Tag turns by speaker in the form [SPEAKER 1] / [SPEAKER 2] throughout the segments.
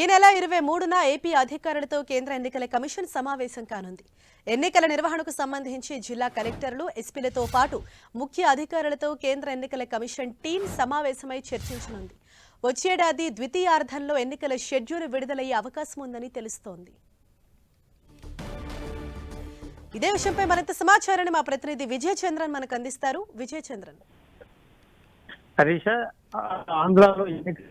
[SPEAKER 1] ఈ నెల ఇరవై మూడున ఏపీ అధికారులతో కేంద్ర ఎన్నికల కమిషన్ సమావేశం కానుంది. ఎన్నికల నిర్వహణకు సంబంధించి జిల్లా కలెక్టర్లు ఎస్పీలతో పాటు ముఖ్య అధికారులతో కేంద్ర ఎన్నికల కమిషన్ టీం సమావేశమై చర్చించనుంది. వచ్చేడాది ద్వితీయార్థంలో ఎన్నికల షెడ్యూల్ విడుదలయ్యే అవకాశం ఉందని తెలుస్తోంది. ఇదే విషయంపై మరింత సమాచారాన్ని మా ప్రతినిధి విజయ చంద్రన్ మనకు అందిస్తారు. విజయ చంద్రన్
[SPEAKER 2] హరీష ఆంధ్రాలో ఎన్నికలు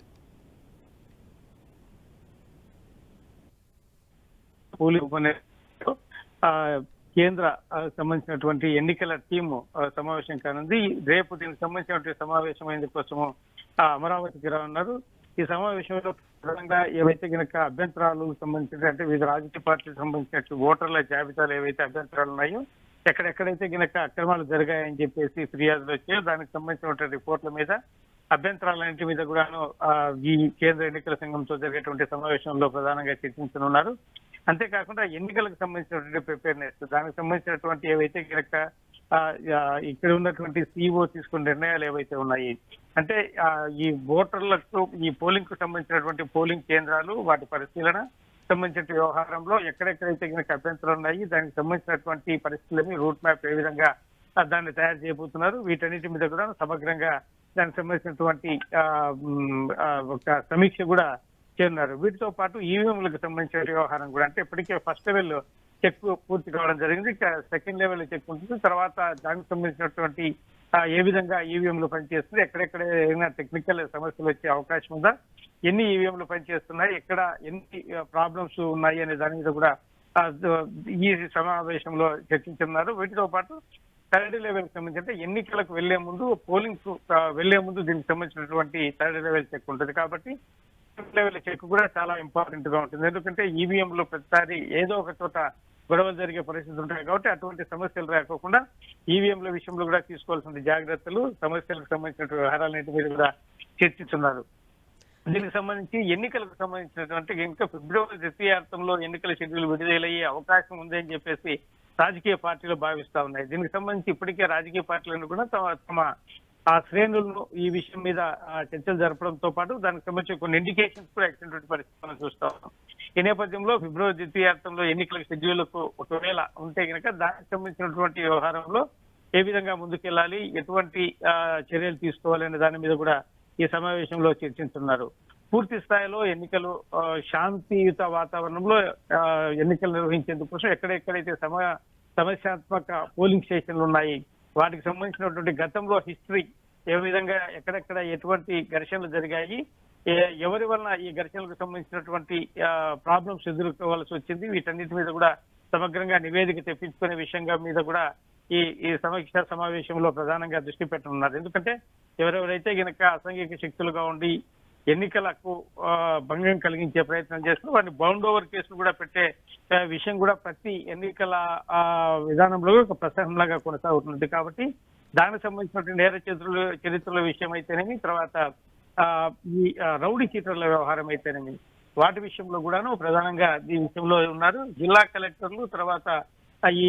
[SPEAKER 2] పోలింగ్ ఉపన్యాసంలో, ఆ, కేంద్ర సంబంధించినటువంటి ఎన్నికల టీము సమావేశం కానుంది. రేపు దీనికి సంబంధించినటువంటి సమావేశం కోసము ఆ, అమరావతికి రానున్నారు. ఈ సమావేశంలో ప్రధానంగా ఏవైతే గనక అభ్యంతరాలు సంబంధించిన అంటే వివిధ రాజకీయ పార్టీలకు సంబంధించిన ఓటర్ల జాబితాలు ఏవైతే అభ్యంతరాలు ఉన్నాయో ఎక్కడెక్కడైతే గనక అక్రమాలు జరిగాయని చెప్పేసి ఫిర్యాదులు వచ్చాయో దానికి సంబంధించినటువంటి రిపోర్ట్ల మీద అభ్యంతరాలన్నింటి మీద కూడాను ఈ కేంద్ర ఎన్నికల సంఘంతో జరిగేటువంటి సమావేశంలో ప్రధానంగా చర్చించనున్నారు. అంతేకాకుండా ఎన్నికలకు సంబంధించినటువంటి ప్రిపేర్నెస్ దానికి సంబంధించినటువంటి ఏవైతే కనుక ఇక్కడ ఉన్నటువంటి సిఇఓ తీసుకున్న నిర్ణయాలు ఏవైతే ఉన్నాయి అంటే ఈ ఓటర్లకు ఈ పోలింగ్కు సంబంధించినటువంటి పోలింగ్ కేంద్రాలు వాటి పరిశీలన సంబంధించిన వ్యవహారంలో ఎక్కడెక్కడైతే కనుక అభ్యంతరాలు ఉన్నాయి దానికి సంబంధించినటువంటి పరిస్థితులని రూట్ మ్యాప్ ఏ విధంగా దాన్ని తయారు చేయబోతున్నారు. వీటన్నిటి మీద కూడా సమగ్రంగా దానికి సంబంధించినటువంటి ఒక సమీక్ష కూడా చేరినారు వీటితో పాటు ఈవీఎంలకు సంబంధించిన వ్యవహారం కూడా అంటే ఇప్పటికే ఫస్ట్ లెవెల్ చెక్ పూర్తి కావడం జరిగింది. సెకండ్ లెవెల్ చెక్ ఉంటుంది. తర్వాత దానికి సంబంధించినటువంటి ఏ విధంగా ఈవీఎంలు పనిచేస్తుంది ఎక్కడెక్కడ ఏమైనా టెక్నికల్ సమస్యలు వచ్చే అవకాశం ఉందా ఎన్ని ఈవీఎంలు పనిచేస్తున్నాయి ఎక్కడ ఎన్ని ప్రాబ్లమ్స్ ఉన్నాయి అనే దాని మీద కూడా ఈ సమావేశంలో చర్చించున్నారు వీటితో పాటు థర్డ్ లెవెల్ సంబంధించి ఎన్నికలకు వెళ్ళే ముందు పోలింగ్ వెళ్ళే ముందు దీనికి సంబంధించినటువంటి థర్డ్ లెవెల్ చెక్ ఉంటుంది. కాబట్టి లెవెల్ చెక్ కూడా చాలా ఇంపార్టెంట్గా ఉంటుంది. ఎందుకంటే ఈవీఎం లో ప్రతిసారి ఏదో ఒక చోట గొడవలు జరిగే పరిస్థితులు ఉంటాయి కాబట్టి అటువంటి సమస్యలు రాకోకుండా ఈవీఎంల విషయంలో కూడా తీసుకోవాల్సిన జాగ్రత్తలు సమస్యలకు సంబంధించిన వ్యవహారాలన్నింటి మీద కూడా చర్చిస్తున్నారు. దీనికి సంబంధించి ఎన్నికలకు సంబంధించినటువంటి ఇంకా ఫిబ్రవరి ద్వితీయార్థంలో ఎన్నికల షెడ్యూల్ విడుదలయ్యే అవకాశం ఉంది అని చెప్పేసి రాజకీయ పార్టీలు భావిస్తా ఉన్నాయి. దీనికి సంబంధించి ఇప్పటికే రాజకీయ పార్టీలను కూడా తమ తమ ఆ శ్రేణులను ఈ విషయం మీద చర్చలు జరపడంతో పాటు దానికి సంబంధించి కొన్ని ఇండికేషన్స్ కూడా ఇచ్చినటువంటి పరిస్థితి మనం చూస్తా ఉన్నాం. ఈ నేపథ్యంలో ఫిబ్రవరి ద్వితీయార్థంలో ఎన్నికల షెడ్యూల్కు ఒకవేళ ఉంటే కనుక దానికి సంబంధించినటువంటి వ్యవహారంలో ఏ విధంగా ముందుకెళ్ళాలి ఎటువంటి ఆ, చర్యలు తీసుకోవాలి అనే దాని మీద కూడా ఈ సమావేశంలో చర్చించున్నారు. పూర్తి స్థాయిలో ఎన్నికలు శాంతియుత వాతావరణంలో ఆ, ఎన్నికలు నిర్వహించేందుకోసం ఎక్కడెక్కడైతే సమ సమస్యాత్మక పోలింగ్ స్టేషన్లు ఉన్నాయి వాటికి సంబంధించినటువంటి గతంలో హిస్టరీ ఏ విధంగా ఎక్కడెక్కడ ఎటువంటి ఘర్షణలు జరిగాయి ఎవరి వలన ఈ ఘర్షణలకు సంబంధించినటువంటి ప్రాబ్లమ్స్ ఎదుర్కోవాల్సి వచ్చింది వీటన్నిటి మీద కూడా సమగ్రంగా నివేదిక తెప్పించుకునే విషయంగా మీద కూడా ఈ ఈ సమీక్ష సమావేశంలో ప్రధానంగా దృష్టి పెట్టనున్నారు. ఎందుకంటే ఎవరెవరైతే గనక అసంఘిక శక్తులుగా ఉండి ఎన్నికలకు భంగం కలిగించే ప్రయత్నం చేస్తున్నారు వాటిని బౌండ్ ఓవర్ కేసులు కూడా పెట్టే విషయం కూడా ప్రతి ఎన్నికల ఆ, విధానంలో ఒక ప్రసంగంలాగా కొనసాగుతుంది కాబట్టి దానికి సంబంధించినటువంటి నేర చరిత్రల చరిత్రల విషయం అయితేనేమి తర్వాత ఆ, ఈ రౌడీ చీటర్ల వ్యవహారం అయితేనేమి వాటి విషయంలో కూడాను ప్రధానంగా ఈ విషయంలో ఉన్నారు. జిల్లా కలెక్టర్లు తర్వాత ఈ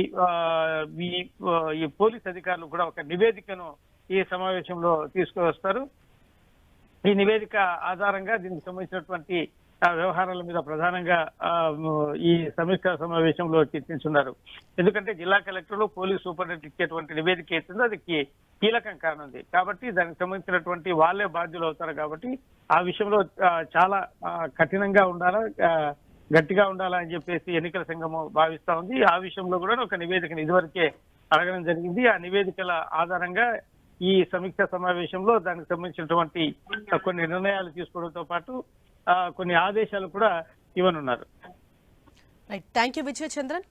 [SPEAKER 2] ఈ పోలీస్ అధికారులు కూడా ఒక నివేదికను ఈ సమావేశంలో తీసుకువస్తారు. ఈ నివేదిక ఆధారంగా దీనికి సంబంధించినటువంటి వ్యవహారాల మీద ప్రధానంగా ఈ సమీక్ష సమావేశంలో చర్చించున్నారు. ఎందుకంటే జిల్లా కలెక్టర్లు పోలీస్ సూపరింటెండెంట్ ఇచ్చేటువంటి నివేదిక ఏతుందో అది కీలకం కానుంది. కాబట్టి దానికి సంబంధించినటువంటి వాళ్ళే బాధ్యులు అవుతారు కాబట్టి ఆ విషయంలో చాలా కఠినంగా ఉండాలా గట్టిగా ఉండాలని చెప్పేసి ఎన్నికల సంఘము భావిస్తా ఉంది. ఆ విషయంలో కూడా ఒక నివేదికను ఇదివరకే అడగడం జరిగింది. ఆ నివేదికల ఆధారంగా ఈ సమీక్ష సమావేశంలో దానికి సంబంధించినటువంటి కొన్ని నిర్ణయాలు తీసుకోవడంతో పాటు కొన్ని ఆదేశాలు కూడా ఇవ్వనున్నారు.
[SPEAKER 1] Right thank you Vijaya Chandran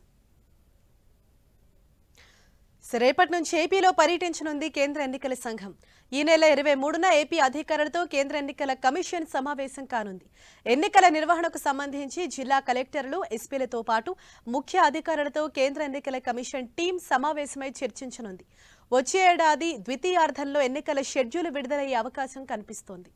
[SPEAKER 1] రేపటి నుంచి ఏపీలో పర్యటించనుంది కేంద్ర ఎన్నికల సంఘం. ఈ నెల ఇరవై మూడున ఏపీ అధికారులతో కేంద్ర ఎన్నికల కమిషన్ సమావేశం కానుంది. ఎన్నికల నిర్వహణకు సంబంధించి జిల్లా కలెక్టర్లు ఎస్పీలతో పాటు ముఖ్య అధికారులతో కేంద్ర ఎన్నికల కమిషన్ టీం సమావేశమై చర్చించనుంది. వచ్చే ఏడాది ద్వితీయార్థంలో ఎన్నికల షెడ్యూల్ విడుదలయ్యే అవకాశం కనిపిస్తోంది.